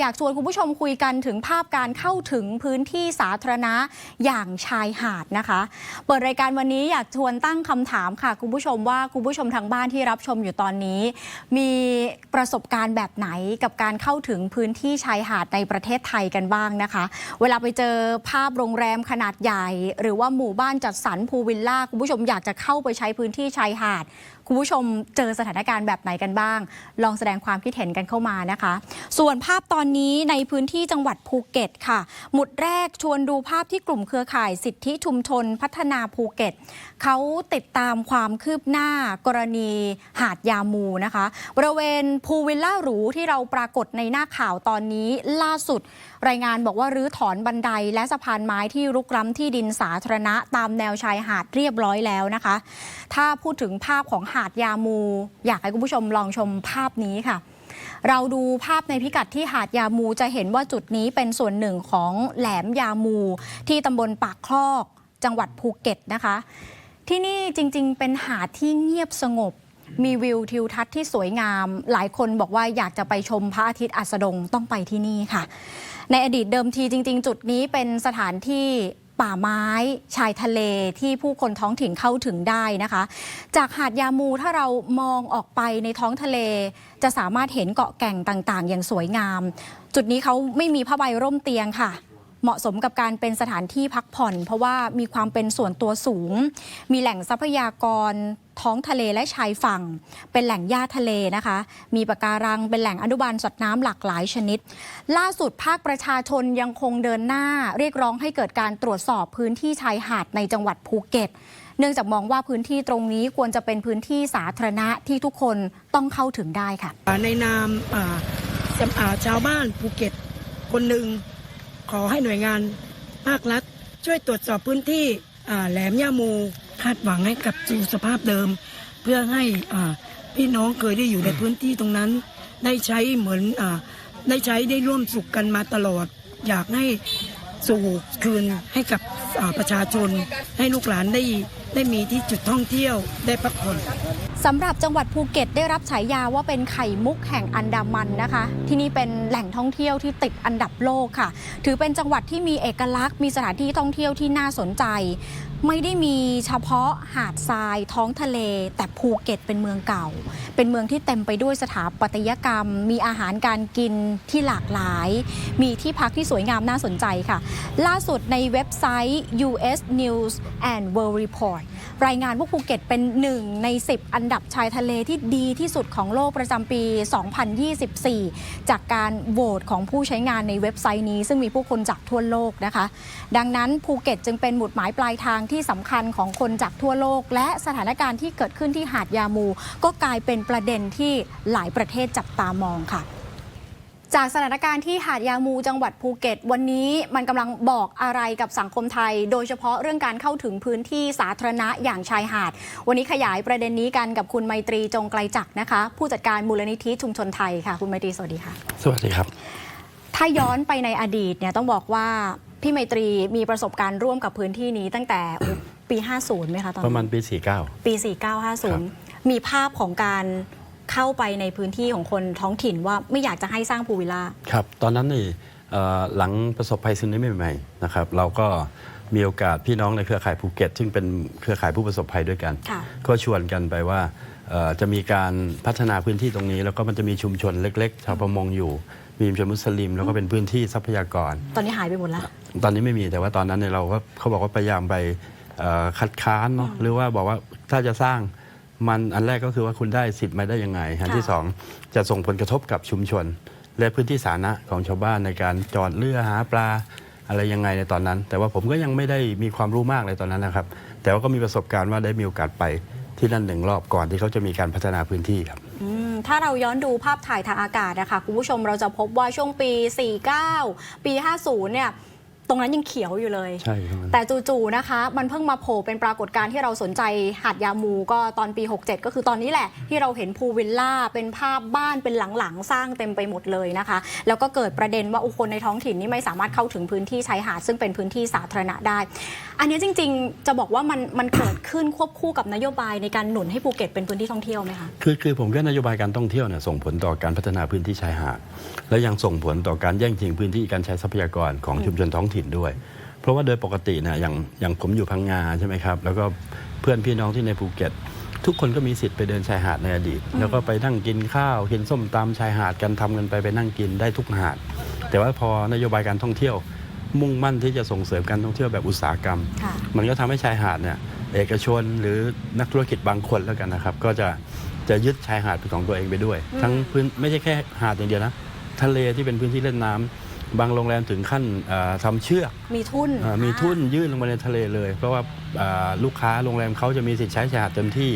อยากชวนคุณผู้ชมคุยกันถึงภาพการเข้าถึงพื้นที่สาธารณะอย่างชายหาดนะคะ เปิดรายการวันนี้อยากชวนตั้งคำถามค่ะ คุณผู้ชมว่าคุณผู้ชมทางบ้านที่รับชมอยู่ตอนนี้ มีประสบการณ์แบบไหนกับการเข้าถึงพื้นที่ชายหาดในประเทศไทยกันบ้างนะคะ เวลาไปเจอภาพโรงแรมขนาดใหญ่ หรือว่าหมู่บ้านจัดสรรพูวิลล่าคุณผู้ชมอยากจะเข้าไปใช้พื้นที่ชายหาด คุณผู้ชมเจอสถานการณ์แบบไหนกันบ้าง ลองแสดงความคิดเห็นกันเข้ามานะคะ ส่วนภาพตอนนี้ในพื้นที่จังหวัดภูเก็ตค่ะ หมุดแรกชวนดูภาพที่กลุ่มเครือข่ายสิทธิชุมชนพัฒนาภูเก็ตเขาติดตามความคืบหน้ากรณีหาดยามูนะคะบริเวณพูลวิลล่าหรูที่เราปรากฏในหน้าข่าวตอนนี้ล่าสุด รายงานบอกว่ารื้อถอนบันไดและสะพานไม้ที่รุกล้ำที่ดินสาธารณะ ตามแนวชายหาดเรียบร้อยแล้วนะคะ ถ้าพูดถึงภาพของหาดยามู อยากให้คุณผู้ชมลองชมภาพนี้ค่ะ เราดูภาพในพิกัดที่หาดยามูจะเห็นว่าจุดนี้เป็นส่วนหนึ่งของแหลมยามู ที่ตำบลปากคลอก จังหวัดภูเก็ตนะคะ ที่นี่จริงๆ เป็นหาดที่เงียบสงบมีวิวทิวทัศน์ที่สวยงาม หลายคนบอกว่าอยากจะไปชมพระอาทิตย์อัสดงต้องไปที่นี่ค่ะ ในอดีตเดิมทีจริง ๆ จุดนี้เป็นสถานที่ ป่าไม้ชายทะเลที่ผู้คนท้องถิ่นเข้าถึงได้นะคะ จากหาดยามูถ้าเรามองออกไปในท้องทะเล จะสามารถเห็นเกาะแก่งต่างๆ อย่างสวยงาม จุดนี้เขาไม่มีผ้าใบร่มเตียงค่ะ เหมาะสมกับการเป็นสถานที่พักผ่อน เพราะว่ามีความเป็นส่วนตัวสูง มีแหล่งทรัพยากรท้องทะเลและชายฝั่ง เป็นแหล่งหญ้าทะเลนะคะ มีปะการังเป็นแหล่งอนุบาลสัตว์น้ำหลากหลายชนิด ล่าสุดภาคประชาชนยังคงเดินหน้า เรียกร้องให้เกิดการตรวจสอบพื้นที่ชายหาดในจังหวัดภูเก็ต เนื่องจากมองว่าพื้นที่ตรงนี้ควรจะเป็นพื้นที่สาธารณะที่ทุกคนต้องเข้าถึงได้ค่ะ ในนามชาวบ้านภูเก็ตคนหนึ่ง ขอให้หน่วยงานภาครัฐ ช่วยตรวจสอบพื้นที่แหลมย่าโมคาดหวังให้กลับสู่สภาพเดิม เพื่อให้พี่น้องเคยได้อยู่ในพื้นที่ตรงนั้น ได้ใช้เหมือนอได้ใช้ได้ร่วมสุขกันมาตลอด อยากให้สู่คืนให้กับประชาชน ให้ลูกหลานได้ได้มีที่จุดท่องเที่ยวได้พักผ่อนสำหรับจังหวัดภูเก็ตได้รับฉายาว่าเป็นไข่มุกแห่งอันดามันนะคะ ที่นี่เป็นแหล่งท่องเที่ยวที่ติดอันดับโลกค่ะ ถือเป็นจังหวัดที่มีเอกลักษณ์มีสถานที่ท่องเที่ยวที่น่าสนใจ ไม่ได้มีเฉพาะหาดทราย ท้องทะเล แต่ภูเก็ตเป็นเมืองเก่า เป็นเมืองที่เต็มไปด้วยสถาปัตยกรรม มีอาหารการกินที่หลากหลาย มีที่พักที่สวยงามน่าสนใจค่ะ ล่าสุดในเว็บไซต์ US News and World Report รายงานว่าภูเก็ตเป็นหนึ่งใน 10 อันดับชายทะเลที่ดีที่สุดของโลกประจำปี 2024 จากการโหวตของผู้ใช้งานในเว็บไซต์นี้ ซึ่งมีผู้คนจากทั่วโลกนะคะ ดังนั้นภูเก็ตจึงเป็นหมุดหมายปลายทางที่สำคัญของคนจากทั่วโลก และสถานการณ์ที่เกิดขึ้นที่หาดยามู ก็กลายเป็นประเด็นที่หลายประเทศจับตามองค่ะ จากสถานการณ์ที่หาดยามูจังหวัดภูเก็ต วันนี้มันกำลังบอกอะไรกับสังคมไทย โดยเฉพาะเรื่องการเข้าถึงพื้นที่สาธารณะอย่างชายหาด วันนี้ขยายประเด็นนี้กันกับคุณไมตรีจงไกลจักรนะคะ ผู้จัดการมูลนิธิชุมชนไทยค่ะ คุณไมตรีสวัสดีค่ะ สวัสดีครับ ถ้าย้อนไปในอดีตเนี่ยต้องบอกว่าพี่ไมตรีมีประสบการณ์ร่วมกับพื้นที่นี้ตั้งแต่ปี 50ไหมคะตอนประมานั้นณปี 49 ปีครับ4950 มีภาพของการ เข้าไปในพื้นที่ของคนท้องถิ่นว่าไม่อยากจะให้สร้างพูลวิลล่า ครับ ตอนนั้นนี่เอ่อหลังประสบภัยซึนามิใหม่ๆนะครับเราก็มีโอกาสพี่น้องในเครือข่ายภูเก็ต ซึ่งเป็นเครือข่ายผู้ประสบภัยด้วยกัน ค่ะ ก็ชวนกันไปว่าเอ่อจะมีการพัฒนาพื้นที่ตรงนี้ แล้วก็มันจะมีชุมชนเล็กๆ ชาวประมงอยู่ มีชุมชนมุสลิม แล้วก็เป็นพื้นที่ทรัพยากร ตอนนี้หายไปหมดแล้ว ตอนนี้ไม่มีแต่ว่าตอนนั้นเนี่ยเราก็เขาบอกว่าพยายามไปเอ่อคัดค้านเนาะหรือว่าบอกว่าถ้าจะสร้าง มันอันแรกก็คือว่าคุณได้สิทธิ์มาได้ยังไงอันที่ค่ะสองจะส่งผลกระทบกับชุมชน และพื้นที่สาธารณะของชาวบ้านในการจอดเรือหาปลาอะไรยังไงในตอนนั้น แต่ว่าผมก็ยังไม่ได้มีความรู้มากเลยตอนนั้นนะครับ แต่ว่าก็มีประสบการณ์ว่าได้มีโอกาสไปที่นั่นหนึ่งรอบก่อนที่เขาจะมีการพัฒนาพื้นที่ครับอืมถ้าเราย้อนดูภาพถ่ายทางอากาศนะคะคุณผู้ชมเราจะพบว่าช่วงปี 49 ปี 50 เนี่ย ตรงนั้นยังเขียวอยู่เลย ใช่ครับแต่จู่ๆนะคะ มันเพิ่งมาโผล่เป็นปรากฏการณ์ที่เราสนใจหาดยามูก็ตอนปี 67 ก็คือตอนนี้แหละ ที่เราเห็นพูลวิลล่าเป็นภาพบ้านเป็นหลังๆ สร้างเต็มไปหมดเลยนะคะ แล้วก็เกิดประเด็นว่าอุคนในท้องถิ่นนี่ไม่สามารถเข้าถึงพื้นที่ชายหาดซึ่งเป็นพื้นที่สาธารณะได้ อันนี้จริงๆ จะบอกว่ามันมันเกิดขึ้นควบคู่กับนโยบายในการหนุนให้ภูเก็ตเป็นพื้นที่ท่องเที่ยวไหมคะคือคือผมก็นโยบายการท่องเที่ยวเนี่ยส่งผลต่อการพัฒนาพื้นที่ชายหาดและยังส่งผลต่อการแย่งชิงพื้นที่การใช้ทรัพยากรของชุมชนท้องถิ่นด้วย เพราะว่าโดยปกติเนี่ยอย่างอย่างผมอยู่พังงาใช่ไหมครับ แล้วก็เพื่อนพี่น้องที่ในภูเก็ต ทุกคนก็มีสิทธิ์ไปเดินชายหาดในอดีต แล้วก็ไปนั่งกินข้าวกินส้มตำชายหาดกันทำกันไปไปนั่งกินได้ทุกหาด แต่ว่าพอนโยบายการท่องเที่ยว มุ่งมั่นที่จะส่งเสริมการท่องเที่ยวแบบอุตสาหกรรมค่ะมันก็ทำให้ชายหาดเนี่ยเอกชนหรือนักธุรกิจบางคนแล้วกันนะครับ ก็จะจะยึดชายหาดเป็นของตัวเองไปด้วยอืมทั้งพื้นไม่ใช่แค่หาดอย่างเดียวนะ ทะเลที่เป็นพื้นที่เล่นน้ำ บางโรงแรมถึงขั้นเอ่อทำเชือก มีทุนเอ่อมีทุ่นยื่นลงมาในทะเลเลย เพราะว่าเอ่อลูกค้าโรงแรมเขาจะมีสิทธิ์ใช้ชายหาดเต็มที่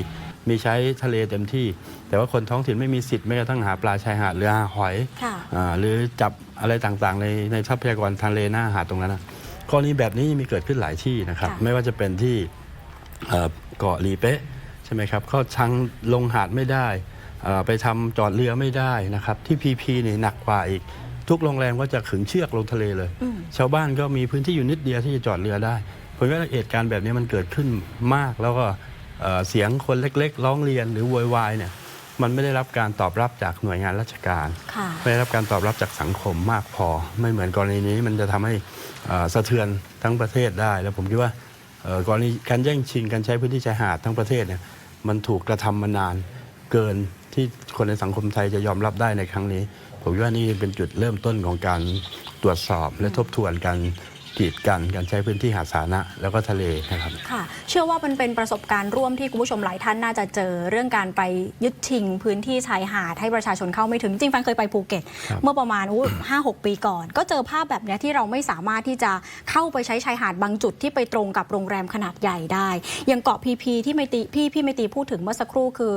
มีใช้ทะเลเต็มที่ แต่ว่าคนท้องถิ่นไม่มีสิทธิ์แม้กระทั่งหาปลาชายหาดหรือหาหอยค่ะอ่าหรือจับอะไรต่างๆ ในในทรัพยากรทะเลหน้าหาดตรงนั้นนะกรณีแบบนี้มีเกิดขึ้นหลายที่นะครับค่ะไม่ว่าจะเป็นที่เอ่อเกาะลีเป๊ะใช่ไหมครับเขาชังลงหาดไม่ได้เอ่อไปทำจอดเรือไม่ได้นะครับ ที่พีพีนี่หนักกว่าอีก ทุกโรงแรมก็จะขึงเชือกลงทะเลเลยอืมชาวบ้านก็มีพื้นที่อยู่นิดเดียวที่จะจอดเรือได้ผมว่าเหตุการณ์แบบนี้มันเกิดขึ้นมากแล้วก็เอ่อเสียงคนเล็กๆ ร้องเรียนหรือโวยวายเนี่ยมันไม่ได้รับการตอบรับจากหน่วยงานราชการค่ะไม่ได้รับการตอบรับจากสังคมมากพอ ไม่เหมือนกรณีนี้มันจะทำให้เอ่อสะเทือนทั้งประเทศได้ แล้วผมคิดว่าเอ่อกรณีการแย่งชิงการใช้พื้นที่ชายหาดทั้งประเทศเนี่ยมันถูกกระทำมานานเกิน ที่คนในสังคมไทยจะยอมรับได้ในครั้งนี้ ผมคิดว่านี่เป็นจุดเริ่มต้นของการตรวจสอบและทบทวนการกีดกันการใช้พื้นที่หาดสาธารณะแล้วก็ทะเลนะครับค่ะ เชื่อว่ามันเป็นประสบการณ์ร่วมที่คุณผู้ชมหลายท่านน่าจะเจอเรื่องการไปยึดชิงพื้นที่ชายหาดให้ประชาชนเข้าไม่ถึงจริงฟันเคยไปภูเก็ตครับเมื่อประมาณห้าหกปีก่อน ก็เจอภาพแบบเนี้ยที่เราไม่สามารถที่จะเข้าไปใช้ชายหาดบางจุดที่ไปตรงกับโรงแรมขนาดใหญ่ได้อย่างเกาะพีพีที่ไม่ตีพี่พี่ไม่ตีพูดถึงเมื่อสักครู่คือ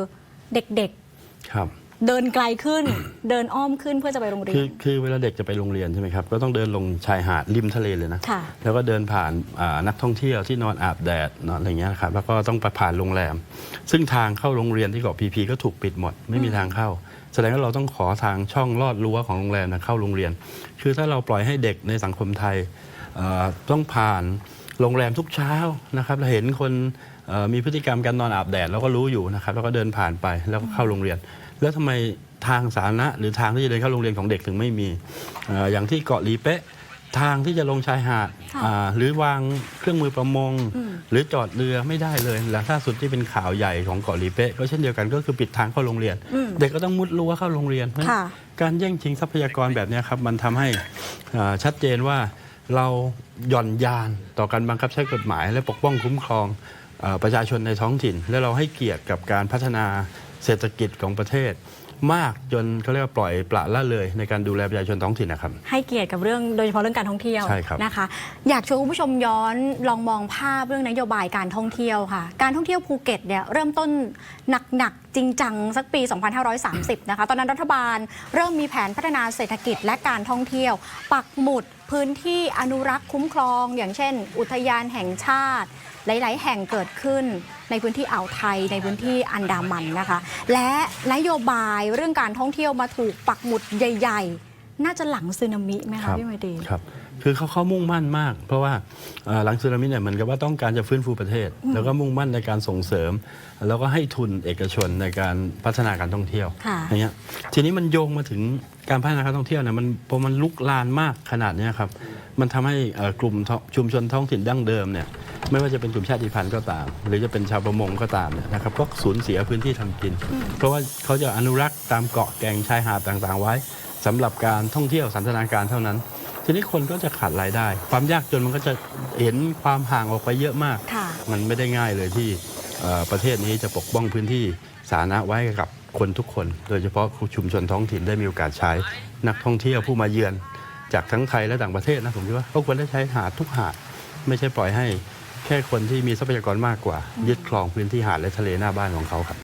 เด็ก ครับๆเดินไกลขึ้น เดินอ้อมขึ้นเพื่อจะไปโรงเรีคืยอนคือเวลาเด็กจะไปโรงเรียนใช่ไหมครับก็ต้องเดินลงชายหาดริมทะเลเลยนะค่ะ แล้วก็เดินผ่านอ่านักท่องเที่ยวที่นอนอาบแดดนอนอะไรเงี้ยนะครับแล้วก็ต้องไปผ่านโรงแรม ซึ่งทางเข้าโรงเรียนที่เกาะพีพีก็ถูกปิดหมด ไม่มีทางเข้า แสดงว่าเราต้องขอทางช่องลอดรั้วของโรงแรมนะเข้าโรงเรียน คือถ้าเราปล่อยให้เด็กในสังคมไทยเอ่อต้องผ่าน โรงแรมทุกเช้านะครับเราเห็นคนเอ่อมีพฤติกรรมการนอนอาบแดดเราก็รู้อยู่นะครับแล้วก็เดินผ่านไปแล้วก็เข้าโรงเรียน แล้วทำไมทางสาธารณะหรือทางที่จะเดินเข้าโรงเรียนของเด็กถึงไม่มีเอ่ออย่างที่เกาะลีเป๊ะทางที่จะลงชายหาดค่ะอ่าหรือวางเครื่องมือประมงอืมหรือจอดเรือไม่ได้เลยและล่าสุดที่เป็นข่าวใหญ่ของเกาะลีเป๊ะก็เช่นเดียวกันก็คือปิดทางเข้าโรงเรียนอืมเด็กก็ต้องมุดรั้วเข้าโรงเรียนเพราะฉะนั้นค่ะการแย่งชิงทรัพยากรแบบเนี้ยครับมันทำให้อ่าชัดเจนว่า เราหย่อนยานต่อการบังคับใช้กฎหมาย และปกป้องคุ้มครองประชาชนในท้องถิ่น และเราให้เกียรติกับการพัฒนาเศรษฐกิจของประเทศมากจนเขาเรียกว่าปล่อยปละละเลยในการดูแลประชาชนท้องถิ่นนะครับ ให้เกียรติกับเรื่องโดยเฉพาะเรื่องการท่องเที่ยวใช่ครับ นะคะ อยากชวนคุณผู้ชมย้อนลองมองภาพเรื่องนโยบายการท่องเที่ยวค่ะ การท่องเที่ยวภูเก็ตเนี่ยเริ่มต้นหนักๆจริงจังสักปี 2530 นะคะ ตอนนั้นรัฐบาลเริ่มมีแผนพัฒนาเศรษฐกิจและการท่องเที่ยว ปักหมุดพื้นที่อนุรักษ์คุ้มครอง อย่างเช่น อุทยานแห่งชาติ หลาย ๆ แห่งเกิดขึ้นในพื้นที่อ่าวไทยในพื้นที่อันดามันนะคะ และนโยบายเรื่องการท่องเที่ยวมาถูกปักหมุดใหญ่ ๆ น่าจะหลังสึนามิไหมคะพี่ไมตรี ครับ คือเขาเขามุ่งมั่นมาก เพราะว่าเอ่อหลังสึนามิเนี่ยเหมือนกับว่าต้องการจะฟื้นฟูประเทศ แล้วก็มุ่งมั่นในการส่งเสริม แล้วก็ให้ทุนเอกชนในการพัฒนาการท่องเที่ยวค่ะอย่างเงี้ยทีนี้มันโยงมาถึงการพัฒนาการท่องเที่ยวเนี่ยมันพอมันลุกลานมากขนาดเนี้ยครับมันทำให้เอ่อกลุ่มท้องชุมชนท้องถิ่นดั้งเดิมเนี่ย ไม่ว่าจะเป็นกลุ่มชาติพันธุ์ก็ตาม หรือจะเป็นชาวประมงก็ตามเนี่ยนะครับก็สูญเสียพื้นที่ทำกิน เพราะว่าเขาจะอนุรักษ์ตามเกาะแก่งชายหาดต่างๆ ไว้สำหรับการท่องเที่ยวสันทนาการเท่านั้น ทีนี้คนก็จะขาดรายได้ ความยากจนมันก็จะเห็นความห่างออกไปเยอะมากค่ะมันไม่ได้ง่ายเลยที่เอ่อประเทศนี้จะปกป้องพื้นที่สาธารณะไว้กับคนทุกคน โดยเฉพาะชุมชนท้องถิ่นได้มีโอกาสใช้นักท่องเที่ยวผู้มาเยือน จากทั้งไทยและต่างประเทศนะผมคิดว่าก็ควรได้ใช้หาดทุกหาดไม่ใช่ปล่อยให้ แค่คนที่มีทรัพยากรมากกว่ายึดครองพื้นที่หาดและทะเลหน้าบ้านของเขาครับ